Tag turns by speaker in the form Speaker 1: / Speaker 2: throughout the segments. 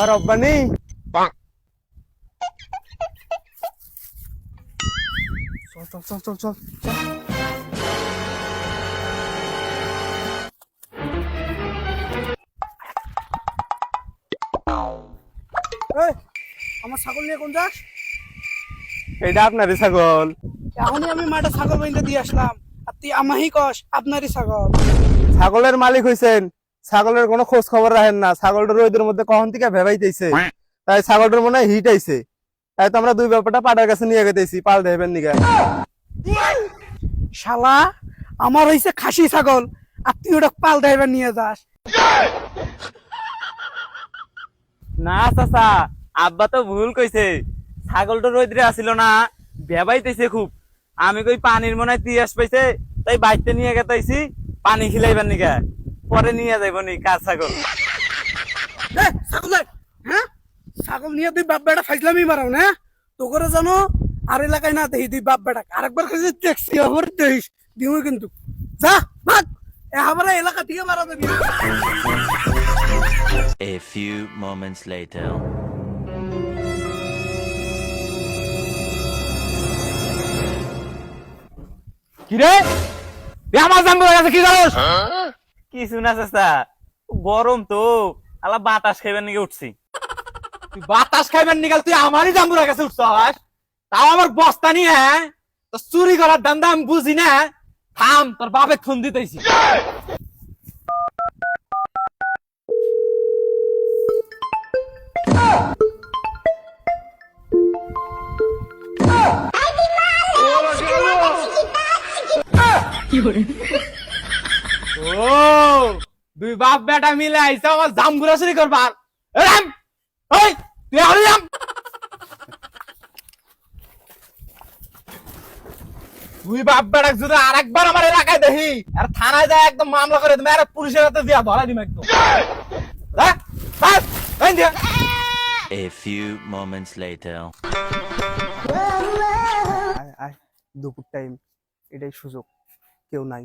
Speaker 1: আবার অব্বানি চল চল চল চল চল
Speaker 2: এই, আমার ছাগল নিয়ে কোন যাস?
Speaker 1: এটা আপনারই ছাগল।
Speaker 2: এখনই আমি মাঠে ছাগল বাইন্দে দিয়ে আসলাম। আর তুই আমাহি কস আপনারই ছাগল।
Speaker 1: ছাগলের মালিক হইছেন। ছাগলের কোনো খোঁজ খবর রাখেন না। ছাগলটার রোদের মধ্যে কখন থেকে ভেবাইতেছে তাই ছাগলটার মনে হিট আইছে। তাই তো আমরা দুই ব্যাপারটা পাটার কাছে নিয়ে গেতেছি পাল দেবেন নিগা
Speaker 2: শালা আমার হইছে খাসি ছাগল আর তুই ওটা পাল ড্রাইভার নিয়ে যাস।
Speaker 3: না চাচা আব্বা তো ভুল কইছে। ছাগলটা রোদ্রে আসিল না ভেবাইতেছে খুব। আমি কই পানির মনে হয় তিয়াস পাইছে তাই বাইতে নিয়ে গেতাইছি পানি খিলাইবার নিকা পরে নিয়ে যাইব নি কার ছাগল?
Speaker 2: ছাগল হ্যাঁ ছাগল নিয়ে তুই বাপ বেটা ফাইজলামি মারাও না? তো করে জানো আর এলাকায় না দেখি তুই বাপ বেটা আরেকবার কাছে ট্যাক্সি আবার দেখিস দিও কিন্তু। যা ভাগ এ আবার এলাকা থেকে মারা দেবি
Speaker 4: A few moments later.
Speaker 3: কি রে আমার জানব কাছে কি জানোস? কিছু না চাচা গরম তো। আলা বাতাস খাইবার নিকে উঠছি।
Speaker 5: তুই বাতাস খাইবেন নিকাল তুই আমারই জাম্বুরের কাছে উঠছস তাও আমার বস্তা নিয়ে হ্যাঁ? তো চুরি করার দান্দা আমি বুঝি না। থাম তোর বাপে খুন দিতেছি। ও দুই বাপ বেটা মিলে আইসা আমার জাম্বুরা চুরি করবার রাম! ওই তুই এখন রাম! তুই বাপ বেটা যদি আরেকবার আমার এলাকায় দেখি আর থানায় যায় একদম মামলা করে তুমি আর পুলিশের হাতে দিয়া ধরা দিম একদম। দিয়া।
Speaker 4: A few moments later.
Speaker 1: আয় আয় দুপুর টাইম এটাই সুযোগ কেউ নাই।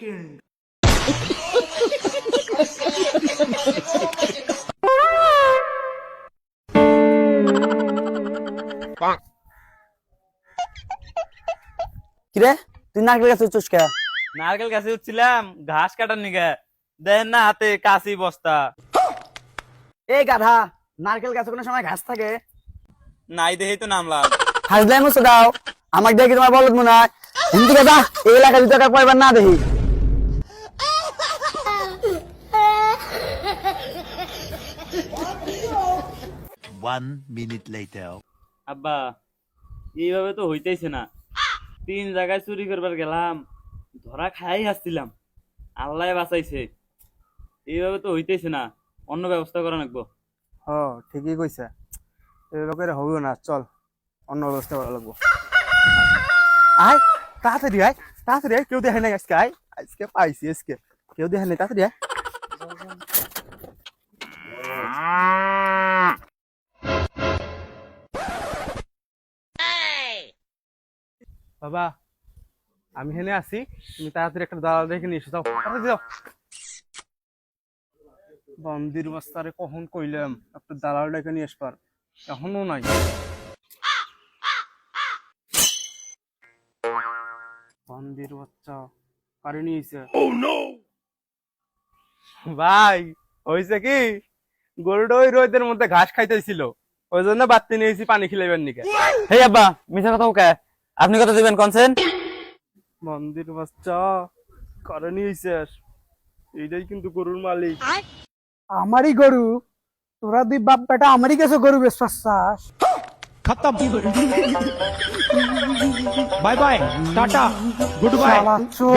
Speaker 6: কিরে? তুই নারকেল গাছ উঠছিস কে?
Speaker 3: নারকেল গাছে উঠছিলাম ঘাস কাটার নিকে দেন না হাতে কাশি বস্তা।
Speaker 6: এই গাধা নারকেল গাছে কোনো সময় ঘাস থাকে?
Speaker 3: নাই দেখেই তো নামলাম।
Speaker 6: হাসলে মুছে দাও। আমাকে দেখি তোমার বলত মনে হয়। হিন্দু গাধা এই এলাকা দিতে পারবার না দেখি।
Speaker 4: One minute later.
Speaker 3: আব্বা এইভাবে তো হইতেছে না। তিন জায়গায় চুরি করবার গেলাম ধরা খাই আসছিলাম। আল্লাহ বাঁচাইছে। এইভাবে তো হইতেছে না অন্য ব্যবস্থা করা লাগবো।
Speaker 1: হ ঠিকই কইছে। করে হবে না চল অন্য ব্যবস্থা করা লাগবো। আয় তাড়াতাড়ি আয় তাড়াতাড়ি আয় কেউ দেখে নাই আজকে আয়। আজকে পাইছি আজকে। কেউ দেখে নাই তাড়াতাড়ি আয়। বাবা আমি হেনে আছি। তুমি তাড়াতাড়ি একটা দালাল দেখে নিয়ে এসো যাও। যাও। বন্দির বস্তারে কখন কইলাম একটা দালাল ডেকে নিয়ে আসবার। এখনও নাই। বন্দির বাচ্চা কারে নিয়েছে ভাই হয়েছে কি? গরুটা ওই রোদের মধ্যে ঘাস খাইতেছিল। ওই জন্য বাত্তি নিয়েছি পানি খিলাইবার নিকে।
Speaker 3: হে আব্বা মিথ্যা কথা ওকে আপনি কত দিবেন কনসেন
Speaker 1: মন্দির বাচ্চা করনি হইছে এইটাই কিন্তু গরুর মালিক।
Speaker 2: আমারই গরু। তোরা দুই বাপ বেটা আমারই কাছে গরু বেশ
Speaker 5: খতম। Bye bye tata
Speaker 2: goodbye. চোর।